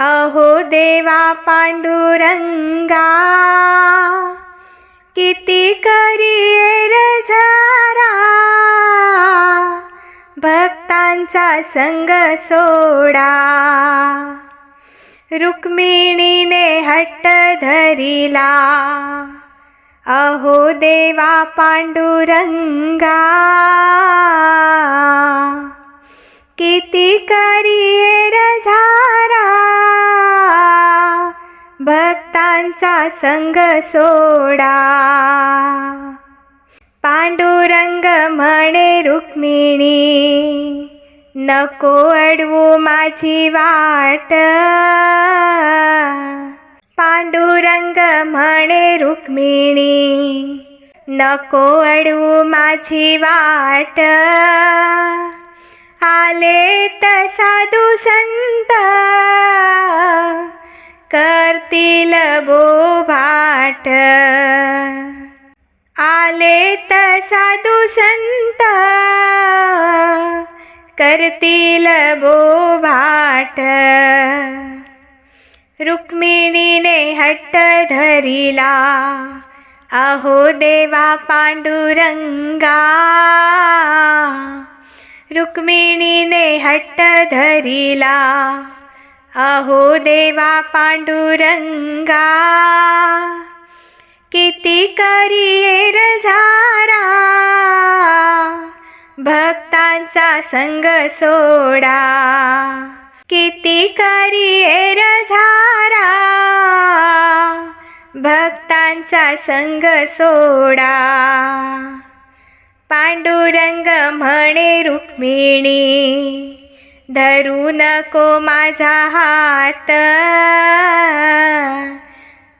अहो देवा पांडुरंगा किती करिये रझारा भक्तांचा संग सोडा. रुक्मिणीने हट्ट धरिला. अहो देवा पांडुरंगा किती करिये रझारा भक्तांचा संग सोडा. पांडुरंग म्हणे रुक्मिणी नको अडवू माझी वाट. पांडुरंग म्हणे रुक्मिणी नको अडवू माझी वाट. आले तर साधू संत करतील बोभाट आले तर साधू संत. करतील बोभाट रुक्मिणीने हट्ट धरिला. अहो देवा पांडुरंगा. रुक्मिणीने हट्ट धरिला. अहो देवा पांडुरंगा किती करिये रझारा भक्तांचा संग सोडा. किती करिये रझारा भक्तांचा संग सोडा. पांडुरंग म्हणे रुक्मिणी धरू नको माझा हात.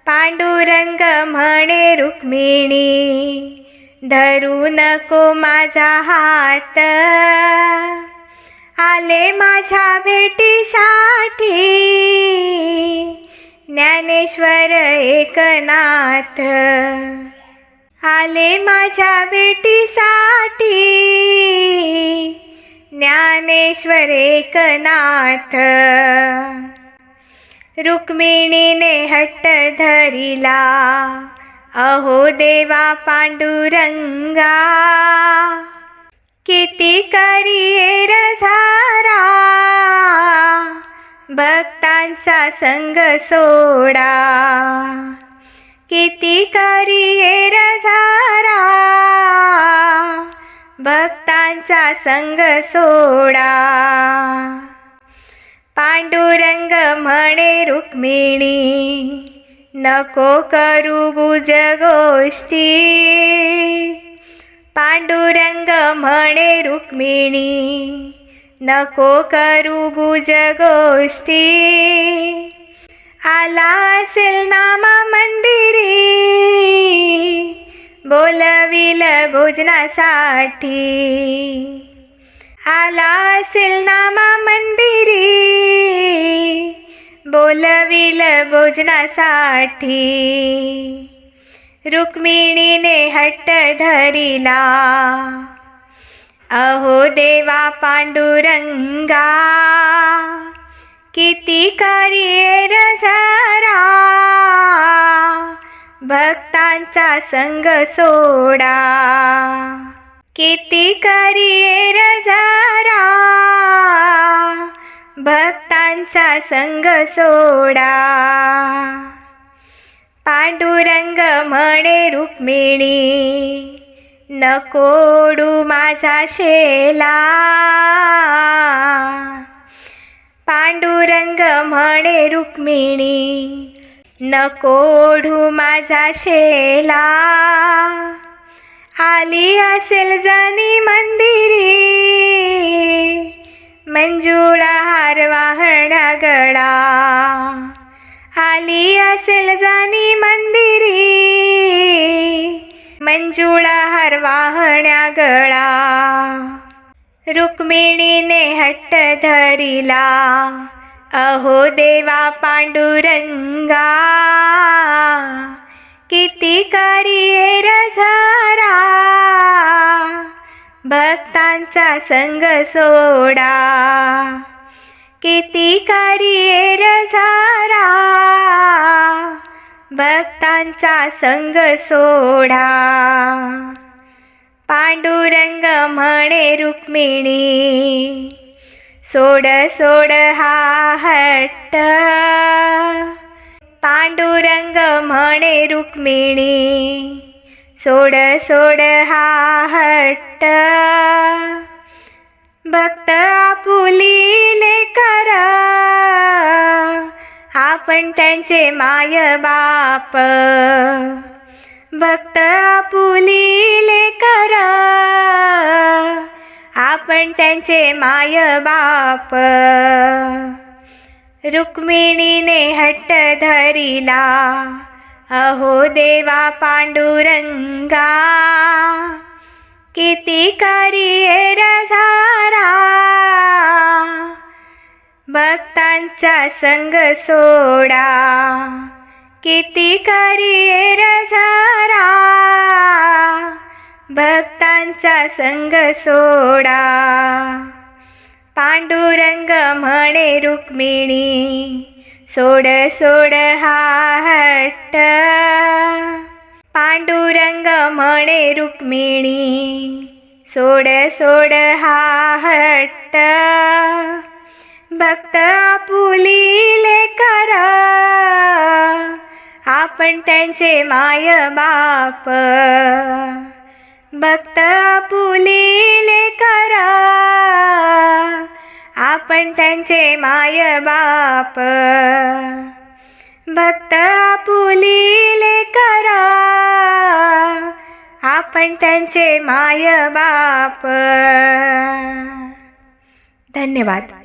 पांडुरंग म्हणे रुक्मिणी धरू नको माझा हात. आले माझ्या भेटीसाठी ज्ञानेश्वर एकनाथ. आले माझ्या भेटीसाठी ज्ञानेश्वर एकनाथ रुक्मिणीने हट्ट धरिला अहो देवा पांडुरंगा किती करिये रझारा भक्तांचा संग सोडा किती करिये रझारा भक्तांचा संग सोडा. पांडुरंग म्हणे रुक्मिणी नको करू गुज गोष्टी. पांडुरंग म्हणे रुक्मिणी नको करू गुज गोष्टी. आला असेल नामा मंदिरी बोलविल भोजनासाठी. आला असेल नामा मंदिरी. बोलविल भोजनासाठी. रुक्मिणीने हट्ट धरिला. अहो देवा पांडुरंगा किती करिये रझारा आमचा संग सोडा. किती करिये रझारा भक्तांचा संग सोडा. पांडुरंग म्हणे रुक्मिणी नकोडू माझा शेला. पांडुरंग म्हणे रुक्मिणी नकोडू माझा शेला. आली असेल जाणी मंदिरी. मंजुळा हार वाहणा गळा असेल जाणी मंदिरी. मंजुळा हार वाहण्या गळा रुक्मिणीने हट्ट धरिला. अहो देवा पांडुरंगा किती करिये रझारा भक्तांचा संग सोडा. किती करिये झारा. भक्तांचा संग सोडा. पांडुरंग म्हणे रुक्मिणी सोड सोड हा हट्ट. पांडुरंग म्हणे रुक्मिणी सोड सोड हा हट्ट. भक्त आपुलीले करा आपण त्यांचे माय बाप. भक्त आपुलीले करा पण त्यांचे माय बाप रुक्मिणीने हट्ट धरिला अहो देवा पांडुरंगा किती करिये रझारा भक्तांचा संग सोडा किती करिये रझारा भक्तांचा संग सोडा. पांडुरंग म्हणे रुक्मिणी सोड सोड हा हट्ट. पांडुरंग म्हणे रुक्मिणी सोड सोड हा हट्ट. भक्त आपुलीले करा आपण त्यांचे माय बाप. भक्त आपुलीले करा. आपण त्यांचे माय बाप. भक्त आपुलीले करा. आपण त्यांचे माय बाप. धन्यवाद.